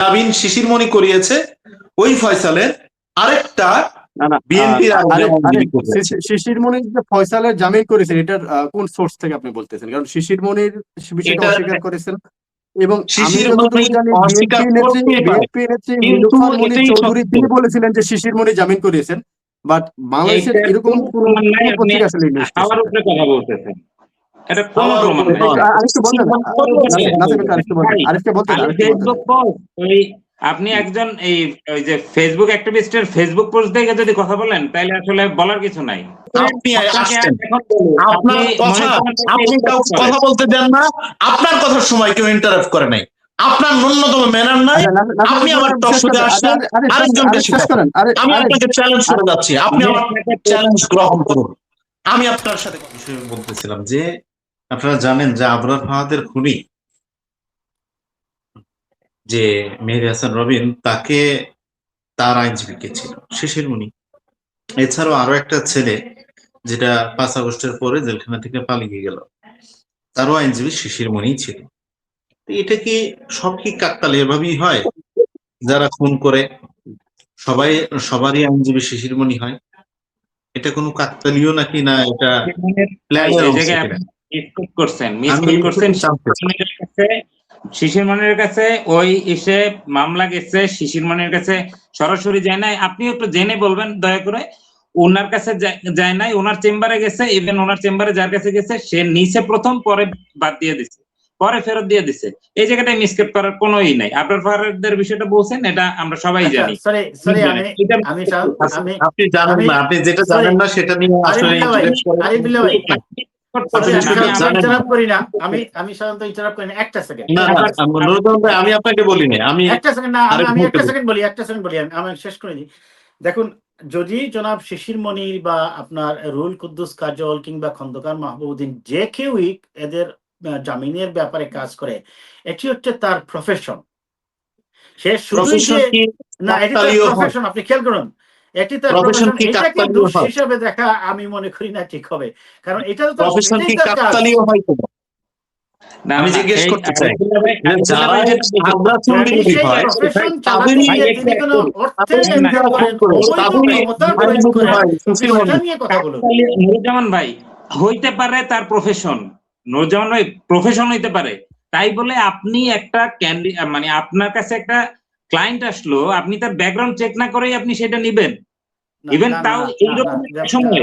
জামিন শিশিরমণি করিয়েছে ওই ফয়সালের আরেকটা না না বিএনপির আহ, আরে- আরে, আইনজীবী করেছে। শি- শিশির যে ফয়সালের জামিন করেছেন এটার কোন সোর্স থেকে আপনি বলতেছেন? কারণ বিষয়টা অস্বীকার করেছেন। এবং চৌধুরী তিনি বলেছিলেন যে শিশির মনি জামিন করিয়েছেন বাট বাংলাদেশের এরকম কোন পত্রিকা আসলে কথা বলতেছেন। এটা কোন প্রমাণ নাই। আরেকটু আরেকটু ওই আপনি একজন এই ওই যে ফেসবুক অ্যাক্টিভিস্টের ফেসবুক পোস্ট দেখে যদি কথা বলেন তাহলে আসলে বলার কিছু নাই। আপনার কথা আপনি। কথা বলতে দেন না আপনার কথার সময় কেউ ইন্টারাপ্ট করে নাই। আপনার ন্যূনতম ম্যানার নাই। আপনি আমার শেষ টক শুতে আসছেন, আরে- আরে আরেকজনকে করেন আমি আপনাকে চ্যালেঞ্জ করে যাচ্ছি। আপনি আমার চ্যালেঞ্জ গ্রহণ করুন। আমি আপনার সাথে বিষয়ে বলতেছিলাম যে আপনারা জানেন যে আবরার ফাহাদের খুনি যে মেহের হাসান রবিন তাকে তার আইনজীবী কে ছিল শিশির মুনি এছাড়াও আরও একটা ছেলে যেটা পাঁচ আগস্টের পরে জেলখানা থেকে পালিয়ে গেল তারও আইনজীবী শিশির মনিই ছিল। এটা কি সব কি কাকতালি এভাবেই হয়? যারা খুন করে সবাই সবারই আইনজীবী শিশির মনি হয়। এটা কোনো কাকতালিও নাকি না এটা কিনা? মিসকোট করছেন করছেন শিশির মনির কাছে ওই এসে মামলা গেছে শিশির মনির কাছে সরাসরি যায় নাই। আপনি একটু জেনে বলবেন দয়া করে। ওনার কাছে যায় নাই ওনার চেম্বারে গেছে ইভেন ওনার চেম্বারে যার কাছে গেছে সে নিচে প্রথম পরে বাদ দিয়ে দিছে পরে ফেরত দিয়ে দিছে। এই জায়গাটায় মিসকেট করার কোনোই নাই। আপনার ফারাদের বিষয়টা বলছেন এটা আমরা সবাই জানি। সরি সরি আমি আমি আপনি জানেন না আপনি যেটা জানেন না সেটা নিয়ে আসলে আমি আমি সাধারণত ইন্টারাপ্ট করি না। একটা সেকেন্ড আমি- আমি একটা সেকেন্ড না আমি- একটা বলি। সেকেন্ড বলি একটা সেকেন্ড বলি। আমি শেষ করে দিই। দেখুন যদি জনাব শিশির মনির বা আপনার রুল কুদ্দুস কাজল কিংবা খন্দকার মাহবুবুদ্দিন যে কেউই এদের জামিনের ব্যাপারে কাজ করে এটি হচ্ছে তার প্রফেশন সে শুধু না এটি? প্রফেশন আপনি খেয়াল করুন। এটি তার প্রফেশন কি কাকতালীয় হয়? হিসাবে দেখা আমি মনে করি না ঠিক হবে। কারণ এটা তো প্রফেশন কি। কাকতালীয় হয় তো না, আমি জিজ্ঞেস করতে চাই। ভাই- যারা চুরি হয় profession তাদের চালাতে নিয়ে গিয়ে তিনি কোনো অর্থের তাদের income যারা করেন, করে, অবৈধ তাদের নিয়ে ক্ষমতার আইনজীবী প্রয়োগ করেন, সুশীল সেটা মন্ডল। নিয়ে কথা বলুন। কাকতালীয় নুরুজ্জামান ভাই হইতে পারে তার প্রফেশন নুরুজ্জামান ভাই প্রফেশন হইতে পারে। তাই বলে আপনি একটা ক্যান্ডি মানে আপনার কাছে একটা ক্লায়েন্ট আসলো আপনি তার ব্যাকগ্রাউন্ড চেক না করেই আপনি সেটা নিবেন না, even না, না, তাও এইরকম সময়ে।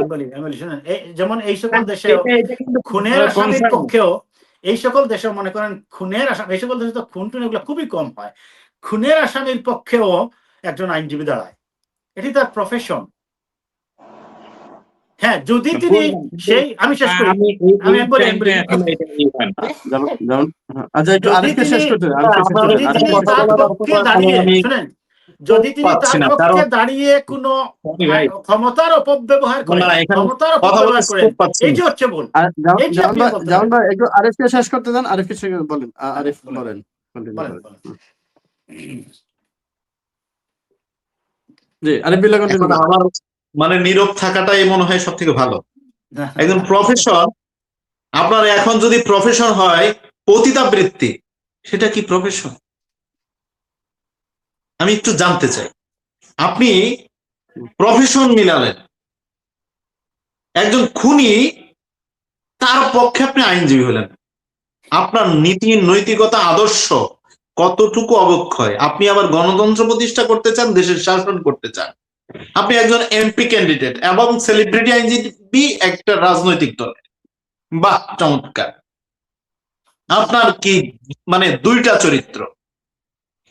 যেমন এই সকল দেশে খুনের আসামির। পক্ষেও এই সকল দেশে মনে করেন খুনের আসামি এই সকল দেশে তো খুন টুন এগুলো খুবই কম হয় খুনের আসামির পক্ষেও একজন আইনজীবী দাঁড়ায় এটি তার প্রফেশন হ্যাঁ যদি তিনি সেই আমি শেষ করি। আমি একবারে- হয় আচ্ছা একটু আরেকটু শেষ করতে দেন, আরেকটু শেষ করতে যদি তিনি তার পক্ষে দাঁড়িয়ে শুনেন যদি তিনি তার পক্ষে দাঁড়িয়ে কোনো ক্ষমতার অপব্যবহার করে ক্ষমতার অপব্যবহার করে এই যে হচ্ছে ভুল আপনি ভাই- একটু আরিফকে শেষ করতে দেন আরিফকে শেষ বলেন আরিফ বলেন। করেন। জি আরিফ বিল্লাহ কন্টিনিউ আমার মানে নীরব থাকাটাই মনে হয় সব থেকে ভালো একজন প্রফেশন আপনার এখন যদি প্রফেশন হয় পতিতাবৃত্তি সেটা কি প্রফেশন আমি একটু জানতে চাই। আপনি প্রফেশন মিলালেন। একজন খুনি তার পক্ষে আপনি আইনজীবী হলেন। আপনার নীতি নৈতিকতা আদর্শ কতটুকু অবক্ষয়? আপনি আবার গণতন্ত্র প্রতিষ্ঠা করতে চান দেশের শাসন করতে চান? আপনি একজন এমপি ক্যান্ডিডেট এবং সেলিব্রিটি আইনজীবী একটা রাজনৈতিক দলের বাহ, চমৎকার। আপনার কি মানে দুইটা চরিত্র?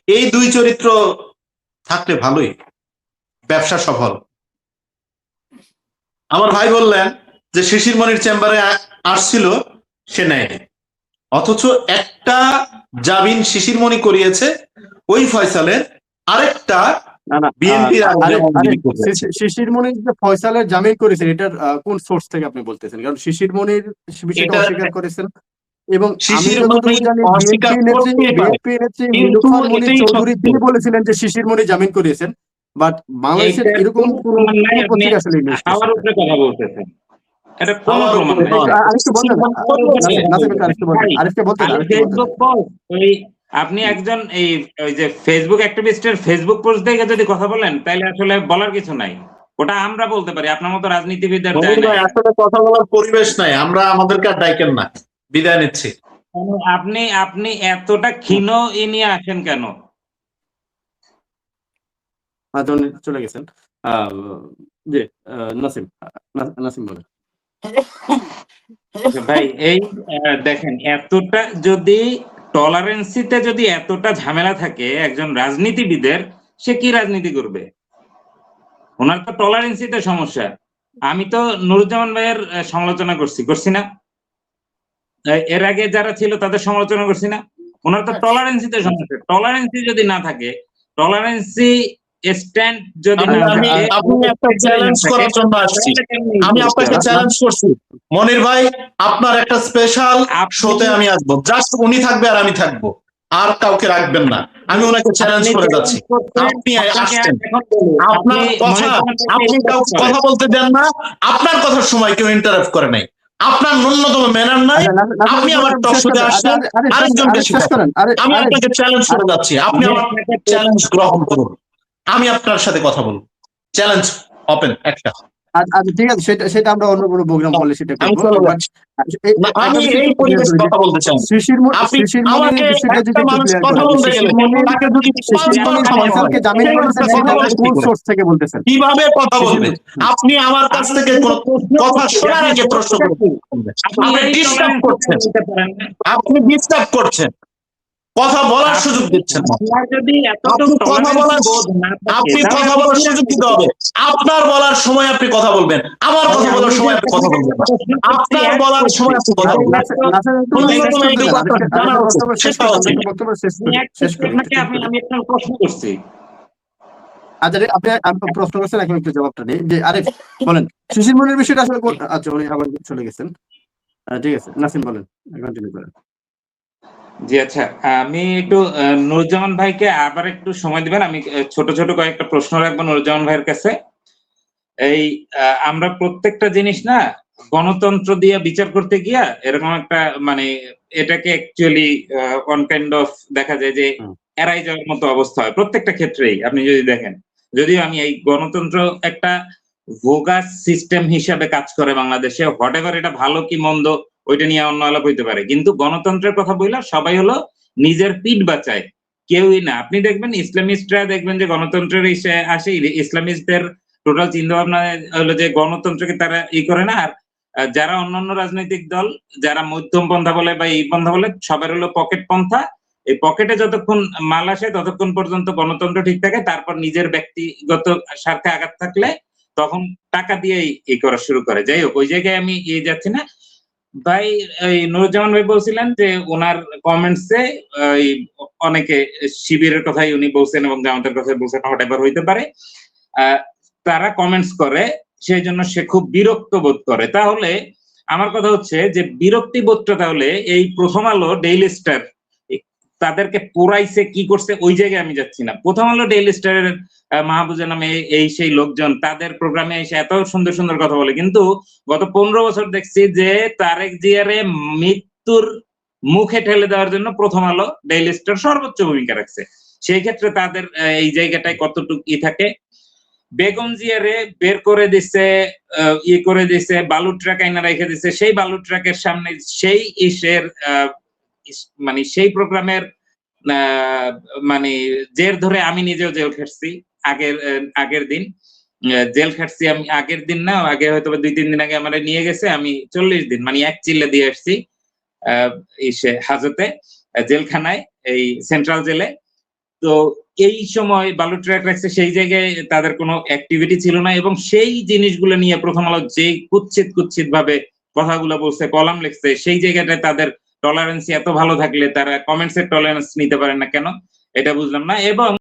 এই দুই চরিত্র থাকলে ভালোই, ব্যবসা সফল। আমার ভাই বললেন যে শিশির মনির চেম্বারে আসছিল, সে নেয়নি অথচ একটা জামিন শিশির মনি করিয়েছে, ওই ফয়সালের আরেকটা শিশির মনির যে ফয়সালের জামিন করেছেন এটার কোন সোর্স থেকে আপনি বলতেছেন? কারণ শিশির মনির বিষয়টা অস্বীকার করেছেন। এবং শিশির চৌধুরী তিনি বলেছিলেন যে শিশির মনি জামিন করিয়েছেন বাট বাংলাদেশের এরকম পত্রিকা আসলে কথা বলতেছেন। আরেকটু একটু আরেকটু আমি আরেকটু ওই আপনি একজন এই ওই যে ফেসবুক অ্যাক্টিভিস্টের ফেসবুক পোস্ট দেখে যদি কথা বলেন তাহলে আসলে বলার কিছু নাই। ওটা আমরা বলতে পারি আপনার মতো রাজনীতিবিদদের আসলে কথা বলার পরিবেশ নাই আমরা আমাদেরকে আর ডাইকেন না বিদায় নিচ্ছি। আপনি আপনি এতটা ক্ষীণ ই নিয়ে আসেন কেন? চলে গেছেন। আহ, জি নাসিম নাসিম বলেন। ভাই এই আহ, দেখেন এতটা যদি টলারেন্সিতে যদি এতটা ঝামেলা থাকে একজন রাজনীতিবিদের সে কি রাজনীতি করবে? ওনার তো টলারেন্সিতে সমস্যা। আমি তো নুরুজ্জামান ভাইয়ের সমালোচনা করছি করছি না? এর আগে যারা ছিল তাদের সমালোচনা করছি না? ওনার তো টলারেন্সিতে সমস্যা। টলারেন্সি যদি না থাকে টলারেন্সি স্ট্যান্ড যদি আমি আপনি একটা চ্যালেঞ্জ করার জন্য আসছি। আমি আপনাকে চ্যালেঞ্জ করছি। মনির ভাই আপনার একটা স্পেশাল শোতে আমি আসব। জাস্ট উনি থাকবে আর আমি থাকব। আর কাউকে রাখবেন না। আমি ওনাকে চ্যালেঞ্জ আপনি করে যাচ্ছি। আপনি আসছেন। আপনার কথা আপনি কাউকে কথা বলতে দেন না। আপনার কথার সময় কেউ ইন্টারাপ্ট করে নাই। আপনার ন্যূনতম ম্যানার নাই। আপনি আমার টক শোতে করেন। আসছেন, আরে, আরে, আরেকজনকে আরে, শেষ শেখান। করেন। আরে, আমি আপনাকে চ্যালেঞ্জ করে যাচ্ছি। আপনি আমার চ্যালেঞ্জ গ্রহণ করুন। আমি আপনার সাথে কথা বলব। চ্যালেঞ্জ ওপেন একটা আচ্ছা আচ্ছা, ঠিক আছে সেটা সেটা আমরা অন্য কোনো প্রোগ্রাম করলে সেটা আমি। এই- একটা আমি পরিবেশে কথা বলতে চাই। আপনি আমাকে একটা মানুষ কথা বলতে গেলে তাকে যদি করেছেন থেকে বলতেছেন? কীভাবে কথা আপনি আমার কাছ থেকে কোনো কথা শোনার আগে প্রশ্ন করবেন। আপনি ডিস্টার্ব করছেন। আপনি ডিস্টার্ব করছেন। কথা বলার সুযোগ দিচ্ছেন আপনি কথা বলার- সুযোগ দিতে হবে। আপনার বলার সময় আপনি কথা বলবেন। আমার কথা বলার সময় আপনি কথা বলবেন আপনার বলার সময় আপনি কথা বলবেন। আমি একটা প্রশ্ন করছি। আচ্ছা রে, আপনি প্রশ্ন করছেন এখন একটু জবাবটা দিই। যে আরে বলেন শিশির মনির বিষয়টা আসলে আচ্ছা উনি আবার চলে গেছেন। ঠিক আছে নাসিম বলেন কন্টিনিউ করেন জি আচ্ছা আমি একটু আহ, নুরুজ্জামান ভাইকে আবার একটু সময় দিবেন। আমি ছোট ছোট কয়েকটা প্রশ্ন রাখব নুরুজ্জামান ভাইয়ের কাছে। এই আমরা প্রত্যেকটা জিনিস না গণতন্ত্র দিয়ে বিচার করতে গিয়া এরকম একটা মানে এটাকে অ্যাকচুয়ালি অন কাইন্ড অফ দেখা যায় যে। এড়াই যাওয়ার মতো অবস্থা হয় প্রত্যেকটা ক্ষেত্রেই আপনি যদি দেখেন। যদিও আমি এই গণতন্ত্র একটা ভোগাস সিস্টেম হিসাবে কাজ করে বাংলাদেশে হোয়াট এভার এটা ভালো কি মন্দ ওইটা নিয়ে অন্য আলাপ হইতে পারে। কিন্তু গণতন্ত্রের কথা বললে সবাই হলো নিজের পিঠ বাঁচায়। কেউই না। আপনি দেখবেন ইসলামিস্টরা দেখবেন যে গণতন্ত্রের আসে ইসলামিস্টদের টোটাল চিন্তা ভাবনা হলো যে গণতন্ত্রকে তারা ই করে না। আর যারা অন্যান্য রাজনৈতিক দল, যারা মধ্যম পন্থা বলে বা এই পন্থা বলে, সবার হলো পকেট পন্থা। এই পকেটে যতক্ষণ মাল আসে, ততক্ষণ পর্যন্ত গণতন্ত্র ঠিক থাকে। তারপর নিজের ব্যক্তিগত স্বার্থে আঘাত থাকলে তখন টাকা দিয়েই ই করা শুরু করে। যাই হোক, ওই জায়গায় আমি ইয়ে যাচ্ছি না। ভাই এই নুরুজ্জামান ভাই বলছিলেন যে ওনার কমেন্টসে অনেকে শিবিরের কথাই উনি বলছেন এবং জামাতের কথাই বলছেন হোয়াট হইতে পারে। তারা কমেন্টস করে, সেই জন্য সে খুব বিরক্ত বোধ করে। তাহলে আমার কথা হচ্ছে যে বিরক্তি বোধটা তাহলে এই প্রথম আলো ডেইলি স্টার তাদেরকে পোড়াইছে কি করছে ওই জায়গায় আমি যাচ্ছি না। প্রথম আলো ডেইলি স্টারের মাহবুজা নামে এই সেই লোকজন তাদের প্রোগ্রামে এসে এত সুন্দর সুন্দর কথা বলে। কিন্তু গত পনেরো বছর দেখছি যে তারেক জিয়ারে মৃত্যুর মুখে ঠেলে দেওয়ার জন্য প্রথম আলো ডেইলি স্টার সর্বোচ্চ ভূমিকা রাখছে। সেই ক্ষেত্রে তাদের এই জায়গাটায় কতটুকু ই থাকে? বেগম জিয়ারে বের করে দিছে আহ, ই করে দিছে বালু ট্রাক আইনা রেখে দিছে। সেই বালু ট্রাকের সামনে সেই ইসের মানে সেই প্রোগ্রামের মানে জের ধরে আমি নিজেও জেল খেটছি। আগের আগের দিন জেল খাটছি আমি আগের দিন না, আগে হয়তো দুই, তিন দিন আগে আমার নিয়ে গেছে, আমি চল্লিশ দিন মানে এক চিল্লে দিয়ে আসছি ইসে হাজতে জেলখানায়, এই সেন্ট্রাল জেলে। তো এই সময় বালু ট্র্যাক রাখছে, সেই জায়গায় তাদের কোনো অ্যাক্টিভিটি ছিল না এবং সেই জিনিসগুলো নিয়ে প্রথম আলো যে কুচ্ছিত কুচ্ছিত ভাবে কথাগুলো বলছে, কলাম লিখছে, সেই জায়গাটায় তাদের টলারেন্সি এত ভালো থাকলে তারা কমেন্টস এর টলারেন্স নিতে পারেন না কেন? এটা বুঝলাম না। এবং